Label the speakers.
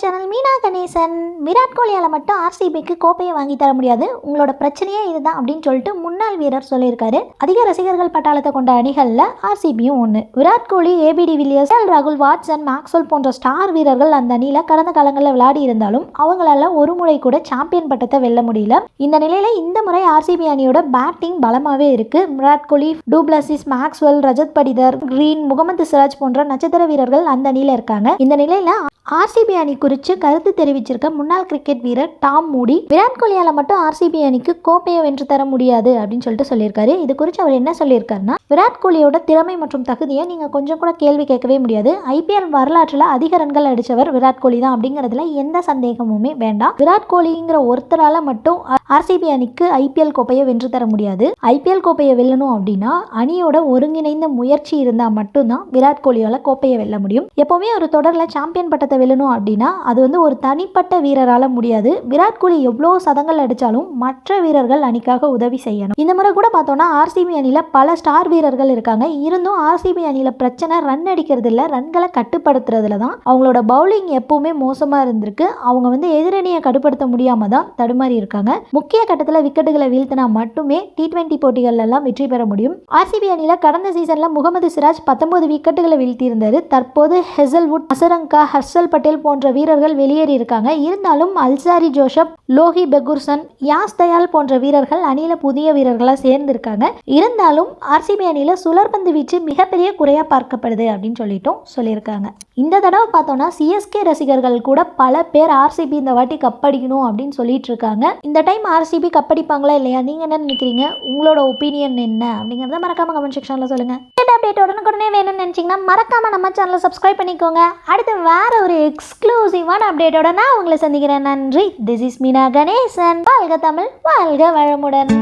Speaker 1: Channel Meena Ganesan Virat கோலியால் மட்டும் ஆர்சிபிக்கு கோப்பையை வாங்கி தர முடியாது. உங்களோட பிரச்சனையே இதுதான் அப்படின்னு சொல்லிட்டு முன்னாள் வீரர் சொல்லியிருக்காரு. அதிக ரசிகர்கள் பட்டாளத்தை கொண்ட அணிகளில் ஆர்சிபியும் ஒன்று Virat Kohli AB de Villiers L ராகுல் வாட்சன் மேக்ஸ்வெல் போன்ற ஸ்டார் வீரர்கள் அந்த அணியில் கடந்த காலங்களில் விளையாடி இருந்தாலும் அவங்களால ஒரு முறை கூட சாம்பியன் பட்டத்தை வெல்ல முடியல. இந்த நிலையில இந்த முறை ஆர்சிபி அணியோட பேட்டிங் பலமாகவே இருக்கு. Virat Kohli du Plessis Maxwell Rajat Patidar Green Mohammed Siraj போன்ற நட்சத்திர வீரர்கள் அந்த அணியில் இருக்காங்க. இந்த நிலையில ஆர்சிபி அணி குறித்து கருத்து தெரிவிச்சிருக்க முன்னாள் கிரிக்கெட் வீரர் டாம் மூடி விராட் கோலியால் மட்டும் ஆர்சிபி அணிக்கு கோப்பையை வென்று தர முடியாது அப்படின்னு சொல்லிட்டு சொல்லியிருக்காரு. இது குறித்து அவர் என்ன சொல்லியிருக்காருன்னா விராட் கோலியோட திறமை மற்றும் தகுதியை நீங்கள் கொஞ்சம் கூட கேள்வி கேட்கவே முடியாது. ஐபிஎல் வரலாற்றில் அதிக ரன்கள் அடித்தவர் விராட் கோலி தான் அப்படிங்கிறதுல எந்த சந்தேகமுமே வேண்டாம். விராட் கோலிங்கிற ஒருத்தரால் மட்டும் ஆர்சிபி அணிக்கு ஐபிஎல் கோப்பையை வென்று தர முடியாது. ஐபிஎல் கோப்பையை வெல்லணும் அப்படின்னா அணியோட ஒருங்கிணைந்த முயற்சி இருந்தால் மட்டும்தான் விராட் கோலியால் கோப்பையை வெல்ல முடியும். எப்போவுமே ஒரு தொடரில் சாம்பியன் பட்டத்தை வெல்லணும் அப்படின்னா அது வந்து ஒரு தனிப்பட்ட வீரரால் முடியாது. விராட் கோலி எவ்வளோ சதங்கள் அடித்தாலும் மற்ற வீரர்கள் அணிக்காக உதவி செய்யணும். இந்த முறை கூட பார்த்தோன்னா ஆர்சிபி அணியில் பல ஸ்டார் வீரர்கள் இருக்காங்க. இருந்தும் ஆர்சிபி அணியில் பிரச்சனை ரன் அடிக்கிறது இல்லை ரன்களை கட்டுப்படுத்துறதுல தான் அவங்களோட பவுலிங் எப்பவுமே மோசமாக இருந்திருக்கு. அவங்க வந்து எதிரணியை கட்டுப்படுத்த முடியாமல் தான் தடுமாறி இருக்காங்க. முக்கிய கட்டத்தில் விக்கெட்டுகளை வீழ்த்தினா மட்டுமே டி டுவெண்ட்டி போட்டிகளெல்லாம் வெற்றி பெற முடியும். ஆர்சிபி அணியில் கடந்த சீசனில் முகமது சிராஜ் பத்தொன்பது விக்கெட்டுகளை வீழ்த்தியிருந்தாரு. தற்போது ஹெசல்வுட் அசரங்கா ஹர்ஷல் பட்டேல் போன்ற வீரர்கள் வெளியேறி இருக்காங்க. இருந்தாலும் Alzarri Joseph Lockie Ferguson Yash Dayal போன்ற வீரர்கள் அணியில் புதிய வீரர்களாக சேர்ந்திருக்காங்க. இருந்தாலும் ஆர்சிபி அணியில் சுழற்பந்து வீச்சு மிகப்பெரிய குறையாக பார்க்கப்படுது அப்படின்னு சொல்லிட்டும் சொல்லியிருக்காங்க. இந்த தடவை பார்த்தோன்னா சிஎஸ்கே ரசிகர்கள் கூட பல பேர் ஆர்சிபி இந்த வாட்டி கப்படிக்கணும் அப்படின்னு சொல்லிட்டு இருக்காங்க இந்த டைம் ஆர்சிபி கப்படிப்பாங்களா இல்லையா? நீங்க என்ன நினைக்கிறீங்க? உங்களோட ஒப்பீனியன் என்ன? அப்படிங்கிறத மறக்காம கமெண்ட் செக்ஷன்ல சொல்லுங்க. அப்டேட் உடனுக்குடனே வேணும்னு நினைச்சீங்கன்னா மறக்காம நம்ம சேனலை சப்ஸ்கிரைப் பண்ணிக்கோங்க. அடுத்து வேற ஒரு எக்ஸ்க்ளூசிவான அப்டேட்டோட நான் உங்களை சந்திக்கிறேன். நன்றி. This is Meena Ganesan. வாழ்க தமிழ் வாழ்க வளமுடன்.